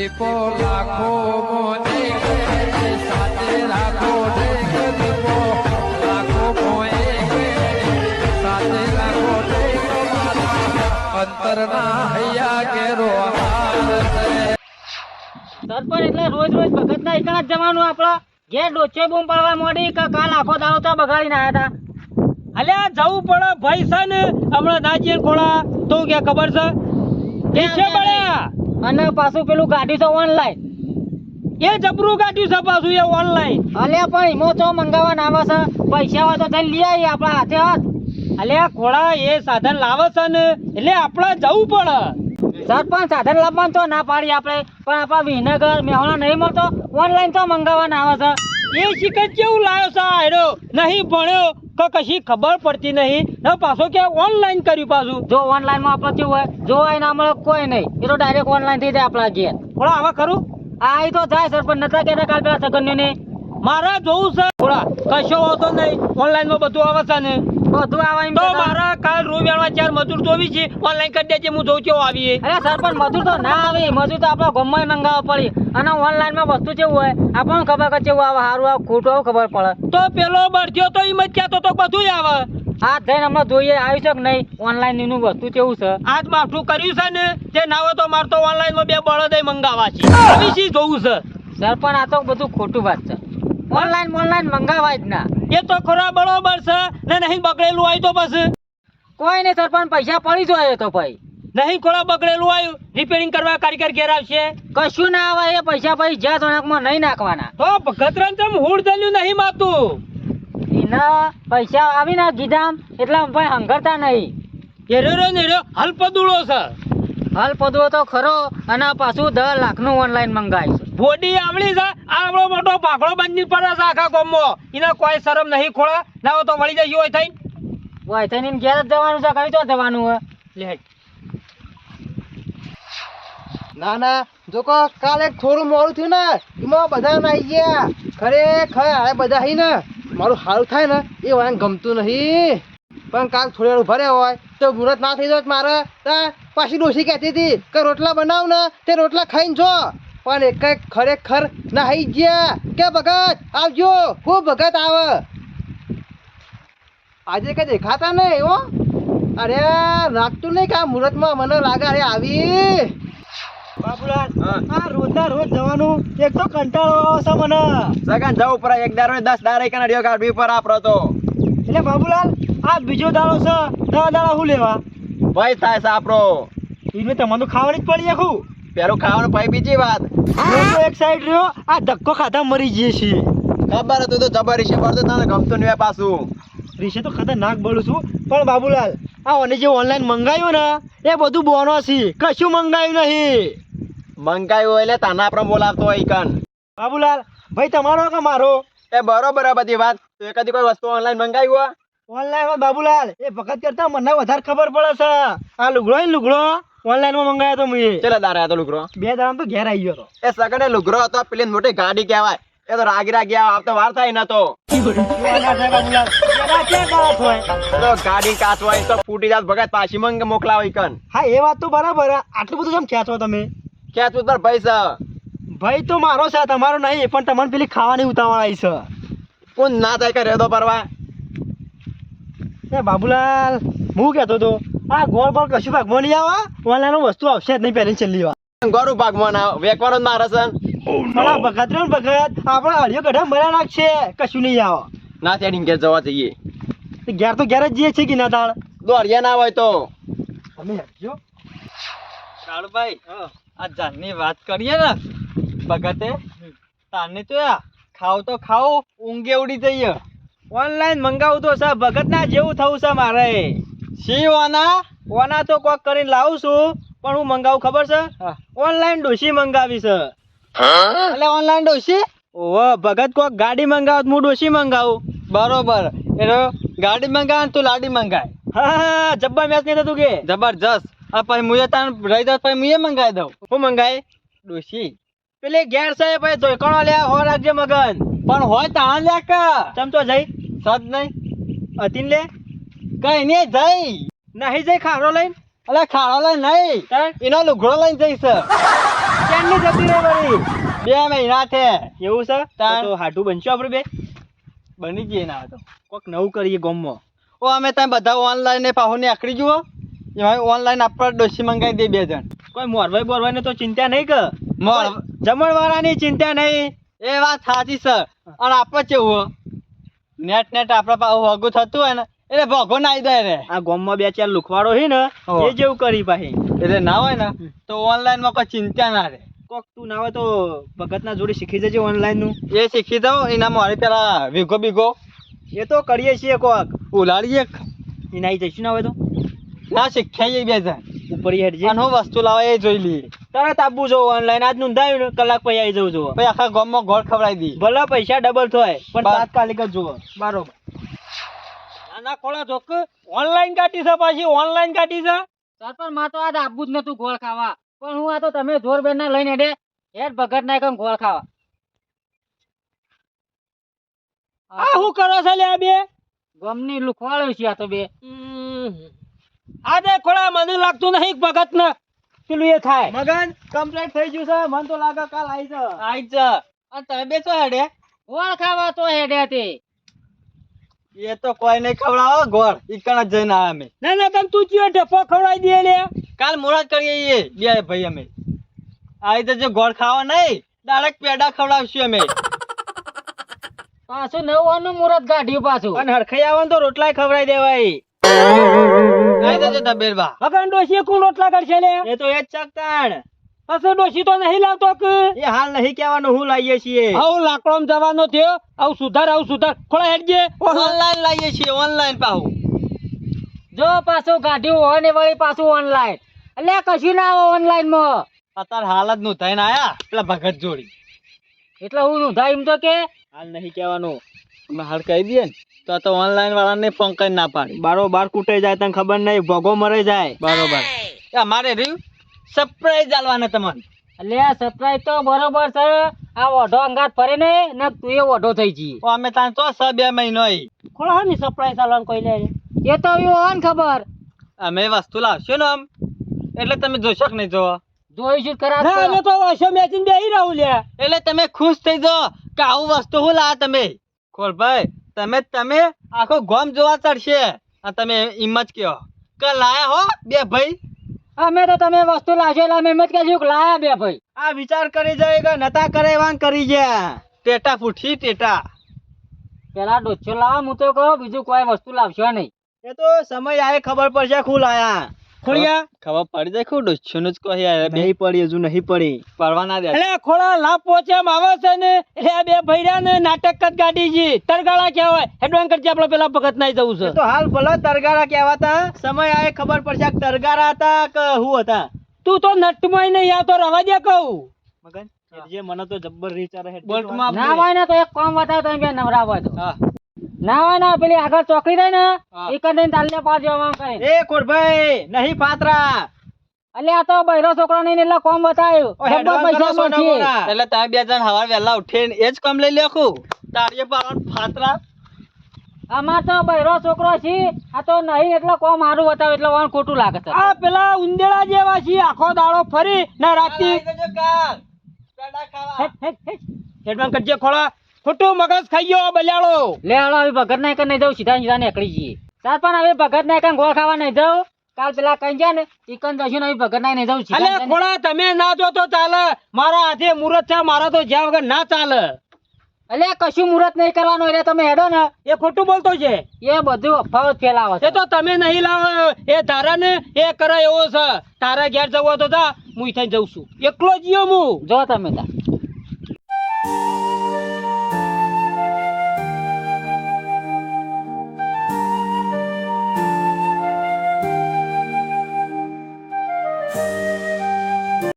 દીપો લાખો મોને સાથે રાખો દીપો લાખો મોએ સાથે રાખો અંતરના હૈયા કેરો સરપંચ એટલે રોજ રોજ ભગત ના એકલા જ જવાનું આપડે ઘેર ડોચે બૂમ પાડવા મોડી કે કાલ આખો દાડો તો બગાડીને આયા હતા અલ્યા જવું પડે ભાઈ છે ને? હમણાં દાજી ખોળા તો ક્યાં ખબર છે? પડ્યા. અને પાછું પેલું ગાડી તો ઓનલાઈન એ જબરું કાઢ્યું છે પાછું એ ઓનલાઈન અલે પણ એમાં તો મંગાવવા આવે છે. પૈસા હોય તો થઈ લઈ આવી આપણા હાથે હાથ અલ્યા ખોળા એ સાધન લાવે છે ને એટલે આપણે જવું પડે. સરપંચ સાધન લાવવાનું તો ના પાડી આપણે પણ આપણા વિનગર મેહોણા નહીં મળતો. ઓનલાઈન તો મંગાવવાના આવે છે. એ શીખે કેવું લાવ્યો છે આયરો? નહીં ભણ્યો કે કશી ખબર પડતી નહીં. ને પાછો કે ઓનલાઈન કર્યું પાછું. જો ઓનલાઈનમાં આપણે કેવું હોય જો એના મળે કોઈ નહીં. એ તો ડાયરેક્ટ ઓનલાઈન થઈ જાય આપણા ઘેર. થોડા હવે ખરું? આ તો તો સર સરપંચ નતા કહેતા કાલ પેલા સગન ને મારા જોવું છે. થોડા કશો હોતો નહીં. ઓનલાઈનમાં બધું આવે છે ને. બધું આવે તો. મારા કાલ રૂ વેણવા ચાર મજૂર જોવી છે. ઓનલાઈન કરી દેજે હું જોઉં કેવો આવીએ અરે સરપંચ મજૂર તો ના આવે. મજૂર તો આપણા ગામમાં મંગાવવા પડી. અને ઓનલાઈનમાં વસ્તુ કેવું હોય? આપણને ખબર કે કેવું આવે સારું આવે ખોટું આવે ખબર પડે. તો પેલો બળ્યો તો એમ જ કહેતો તો બધું આવે. આ થઈને હમણાં જોઈએ આવી છે કે નહીં. ઓનલાઈનનું વસ્તુ કેવું છે? આજ માઠું કર્યું છે ને તે ના હોય તો મારે તો ઓનલાઈનમાં બે બળદય મંગાવવા છે. આવી જોવું છે? સરપંચ આ તો બધું ખોટું વાત છે. ઓનલાઈન ઓનલાઈન મંગાવાય જ ના. એ તો ખરા બરોબર છે. ને નહીં બગડેલું આવ્યું તો પછી? કોઈ નહીં સરપંચ પૈસા પડી જોઈએ તો ભાઈ. નહીં ખોરા બગડેલું આવ્યું રિપેરિંગ કરવા કારીગર ઘેર આવશે? કશું ના આવે એ પૈસા પછી જ્યાં સોનાકમાં નહીં નાખવાના. તો ભગતરામ ચમ હુડ દલ્યું નહીં માતું. એના પૈસા આવીને ગીધામ એટલે ભાઈ હંગરતા નહીં. એરેરો ને એરો હલપદુડો છે. હાલ પદવો તો ખરો અને પાછું દસ લાખનું ઓનલાઈન મંગાવીશ બોડી આવડી છે. આવડો મોટો ભાગડો બંધી પડે છે આખા ગામમાં. એને કોઈ શરમ નહીં ખોળા. ના હોય તો વળી જઈ હોય થઈ હોય થઈ ને ઘેર જ જવાનું છે કઈ તો જવાનું હોય? લેટ ના ના જો કો કાલે થોડું મોડું થયું ને એમાં બધા નાઈ ગયા. ખરેખર હારે બધા હી ને. મારું સારું થાય ને એ વાયન ગમતું નહીં. પણ કાલ થોડી વાર ભરે હોય તો મુહૂર્ત ના થઈ જાય મારે. પાછી ડોસી કહેતી હતી કે રોટલા બનાવ ને તે રોટલા ખાઈને જો. પણ એક ખરેખર નાહી ગયા કે ભગત આવજો. હું ભગત આવ. આજે કઈ દેખાતા નહીં એવો અરે લાગતું નહીં કે આ મુહૂર્તમાં મને લાગે અરે આવી. બાબુલાલ આ રોજના રોજ જવાનું એક તો કંટાળો છે મને. સગન જવું પડે એક દારો દસ દારે કને ડિયો કાઢવી પર આપડે તો. એટલે બાબુલાલ આ બીજો દાડો છે દસ દાડા હું લેવા? ભાઈ થાય છે આપણો. એને તમારું ખાવાની જ પડી આખું. પેલું ખાવાનો ભાઈ બીજી વાત. એક સાઈડ રહ્યો આ ધક્કો ખાતા મરી જઈએ છીએ. ખબર હતું તો જબર છે પડતો તને ગમતો નહીં પાછું. રીશે તો ખતરનાક બોલું છું. પણ બાબુલાલ આ ઓને જે ઓનલાઈન મંગાવ્યું ને એ બધું બોનો છે. કશું મંગાવ્યું નહીં. મંગાવ્યું એટલે તાના આપણે બોલાવતો હોય કન બાબુલાલ ભાઈ તમારો કે મારો? એ બરોબર બધી વાત. તો એકાદી કોઈ વસ્તુ ઓનલાઈન મંગાવી હોય? ઓનલાઈન બાબુલાલ એ વખત કરતા મને વધારે ખબર પડે છે. આ લુગડો લુગડો? ઓનલાઈનમાં મંગાયો તો મેં ચલો દારે તો લુગરો બે દાડા તો ઘેર આવી ગયો તો. એ સગને લુગરો હતો પેલી મોટી ગાડી કહેવાય. એ તો રાગી રાગી આવ આવતો વાર થાય ન તો. તો ગાડી કાચ હોય તો ફૂટી જાત ભગત પાછી મંગ મોકલાવે કન હા એ વાત તો બરાબર આટલું બધું કેમ ખેંચો તમે? ખેંચવું તું તાર ભાઈ છે ભાઈ તો મારો છે તમારો નહીં પણ તમને પેલી ખાવાની ઉતાવળ આવી છે. કોણ ના થાય કે રેદો પરવા? એ બાબુલાલ હું કહેતો તો? આ ગોળ ગોળ કશું ભાગમાં નહીં આવે ઓનલાઈન વસ્તુ આવશે જ નહીં પહેલી છેલ્લી વાર. ગોરું ભાગમાં ના વેકવાનો જ મારે છે. આ ભગત રહ્યો ભગત આપણે અડિયો કઢા મર્યા નાખશે. કશું નહીં આવે. ના ત્યાં ઘેર જવા જઈએ. ઘેર તો ઘેર જ જઈએ છીએ કે ના તાળ દોડ્યા ના હોય તો. અમે હટજો કાળુભાઈ આ જાનની વાત કરીએ ને ભગતે તાને તો આ ખાવ તો ખાવ ઊંઘે ઉડી જઈએ. ઓનલાઈન મંગાવું તો સા ભગત ના જેવું થવું છે મારે. શી ઓના ઓના તો કોક કરીને લાવું છું પણ હું મંગાવું ખબર છે? ઓનલાઈન ડોસી મંગાવી છે. એટલે ઓનલાઈન ડોસી ઓહો ભગત કોક ગાડી મંગાવ હું ડોસી મંગાવું. બરોબર. એટલે ગાડી મંગાવ તું લાડી મંગાય. હા હા જબ્બર મેચ નહીં થતું કે? જબરજસ્ત. આ પછી મુએ તાન રહી દઉં પછી મુએ મંગાવી દઉં. હું મંગાય? ડોસી પેલી ગેર છે પછી ધોઈકણો લે હો રાખજે મગન. પણ હોય તાણ લે કે. ચમચો જઈ? સદ નહીં. અતિન લે. કઈ નહીં જઈ. નહીં જઈ ખારો લઈને? અલે ખારો લઈને નહીં. એનો લુગડો લઈને જઈશ. કેમની જતી રે બે મહિના છે એવું છે. તો હાટું બનશું આપણે બે? બની જઈએ ના તો કોક નવું કરીએ ગોમમાં. ઓ અમે તમે બધા ઓનલાઈન ને પાહુ ને આકડી જુઓ એમાં ઓનલાઈન આપણા ડોસી મંગાવી દે બે જણ. કોઈ મોરભાઈ ને તો ચિંતા નહીં કે મોર જમણવાળાની ચિંતા નહીં. એ વાત સાચી સર અને આપણે કેવું નેટ નેટ આપણા પાસે હગું થતું હોય ને એટલે ભોગો નાઈ દે ને આ ગામમાં બે ચાર લુખવાડો છે ને એ જેવું કરી પાહી. એટલે ના હોય ને તો ઓનલાઈનમાં કોઈ ચિંતા ના રે કોક તું ના હોય તો ભગતના જોડે શીખી જજે ઓનલાઈનનું એ શીખી દઉં એના મારી પેલા વિગો બીગો. એ તો કરીએ છીએ કોક. ઉલાડીએ એ નાઈ જઈશું ના હોય તો? ના શીખ્યા બે જણ. ઉપર હેડજે અને હું વસ્તુ લાવે એ જોઈ લઈએ. તરત આપવું જો ઓનલાઈન આજ નોંધાયું ને કલાક પછી આવી જવું જોવો. પછી આખા ગામમાં ગોળ ખવડાવી દી. ભલે પૈસા ડબલ થાય પણ તાત્કાલિક જ જુઓ. બરોબર. નાના કોળા જોક. ઓનલાઈન કાઢી છે પાછી ઓનલાઈન કાઢી છે. સરપંચમાં તો આજ આપવું જ નતું ગોળ ખાવા. પણ હું આ તો તમે જોર બેન ના લઈને હેડે હેડ ભગત ના એકમ ગોળ ખાવા. આ શું કરો છો લે આ બે? ગમની લુખવાળો છે આ તો બે. આ દે ખોળા મને લાગતું નહીં ભગત ને પેલું એ થાય. મગન કમ્પ્લીટ થઈ ગયું છે. મને તો લાગે કાલ આવી છે આઈ જ. અને તમે બેસો હેડે. ગોળ ખાવા તો હેડે તે. એ તો કોઈ નહીં ખવડાવો ગોળ ઈકણ જ જઈને આવ્યા અમે. ના ના તમ તું ચિયો ઢફો ખવડાવી દે લે. કાલ મોડા કરીએ એ બે ભાઈ અમે. આવી તો જો ગોળ ખાવા નહીં ડાયરેક્ટ પેડા ખવડાવશું અમે. પાછું નવવાનું મુહૂર્ત કાઢ્યું પાછું. અને હરખાઈ આવવાનું તો રોટલાય ખવડાવી દેવાય. આવી તો જો તબેરબા હવે ડોશી કોણ રોટલા કરશે લે. એ તો એ જ ચકતાણ પછી ડોસી તો નહીં લાવતો કે? એ હાલ નહીં કહેવાનું હું લાવીએ છીએ. આવ લાકડોમ જવાનો થયો આવ સુધાર આવ સુધાર. ખોળા હેડજે ઓનલાઈન લાવીએ છીએ ઓનલાઈન પાહુ. જો પાછું કાઢ્યું હોય ને વળી પાછું ઓનલાઈન એટલે કશું ના આવે ઓનલાઈનમાં અત્યારે હાલ જ નું થઈને આયા એટલે ભગત જોડી. એટલે હું નોંધાય એમ તો કે? હાલ નહીં કહેવાનું. અમે હાલ કહી દઈએ ને તો તો ઓનલાઈન વાળાને પંકજ ના પાડી. બારો બાર કૂટે જાય તને ખબર નહીં ભોગો મરે જાય. બરોબર. મારે અમારે રહ્યું? સરપ્રાઈઝ આલવાના તમને. એટલે આ સરપ્રાઈઝ તો બરોબર છે. આ ઓઢો અંગાત ફરે ને ને તું એ ઓઢો થઈ જઈ ઓ અમે ત્યાં તો છ બે મહિનો. ખોળા હા ની સરપ્રાઈઝ આલવાનું કોઈ લે એ તો એવું હોય ને ખબર. અમે વસ્તુ લાવશું ને આમ. એટલે તમે જોશો કે નહીં જોવા? જોઈશું જ ખરા. ના અમે તો વાસો મેચિંગ બેહી રહું લે. એટલે તમે ખુશ થઈ જાઓ કે આવું વસ્તુ હું લા તમે. ખોલભાઈ તમે તમે આખો ગોમ જોવા ચડશે. આ તમે હિંમત કયો કે લાયા હો બે ભાઈ? અમે તો તમે વસ્તુ લાવશો એટલે અમે એમ જ કહેશું કે લાયા બે ભાઈ. આ વિચાર કરી જાય કે નતા કરે વાંગ કરી ગયા. ટેટા પૂઠી ટેટા. પેલા ડોચો લાવો હું તો કહું બીજું કોઈ વસ્તુ લાવશો નહીં. એ તો સમય આવે ખબર પડશે ખુલ આયા ખોળિયા. ખબર પડી જાય ખું ડોચ્છું જ કહી યાર નહીં પડી હજુ નહીં પડી. પડવા ના દે. એટલે ખોળા લાભ પહોંચે એમ આવે છે ને? એટલે બે ભૈરા ને નાટક જ ગાડી છે. તરગાળા કહેવાય. હેડવાન કરજે આપણે પેલા ભગત નાઈ જવું છે. તો હાલ ભલે તરગાળા કહેવાતા. સમય આવે ખબર પડશે કે તરગાળા હતા કે હું હતા? તું તો નટમાં નહીં આવતો રવા દે કહું. મગન જે મને તો જબ્બર રીચાર હે બોલ્ટમાં ના હોય ને તો એક કામ બતાવો તમે બે નવરા હોય તો. હા. ના હોય ને પેલી આગળ ચોકડી રહી ને હા. એ કરીને તાલને પાસ જવા કઈ. એ કોરભાઈ નહીં પાત્રા. એટલે આ તો બૈરો છોકરો નહીં એટલે કોમ બતાવ્યું. પૈસા મળશે. એટલે તમે બે જણ હવાર વહેલા ઉઠીને એ જ કામ લઈ લેખું. તારીએ પાડવાનું ફાતરા આમાં તો બૈરો છોકરો છે આ તો નહીં એટલે કોમ મારું બતાવે એટલે વાન ખોટું લાગે છે. આ પેલા ઉંદેડા જેવા છે આખો દાડો ફરી ના રાતી હેડવાન કરજે ખોળા. ખોટું મગજ ખાઈ ગયો બલ્યાળો. લે હાલો હવે ભગત નાયકર નહીં જવું સીધા સીધા નીકળી જઈએ. સાત પણ હવે ભગત નાયકર ગોળ ખાવા નહીં જવું કાલ પેલા કઈ જાય ને ચિકન જશું ને ભગત નાયક નહીં જવું સીધા અલે ખોળા તમે ના જો તો ચાલે. મારા હાથે મુહૂર્ત છે મારા તો જ્યાં વગર ના ચાલે. અલે કશું મુહૂર્ત નહીં કરવાનું એટલે તમે હેડો ને. એ ખોટું બોલતો છે. એ બધું અફાવત ફેલાવો એ તો તમે નહીં લાવો એ તારા ને એ કરે એવો છે. તારા ઘેર જવો તો તા હું થઈ જઉં છું. એકલો જીયો હું. જો તમે તા.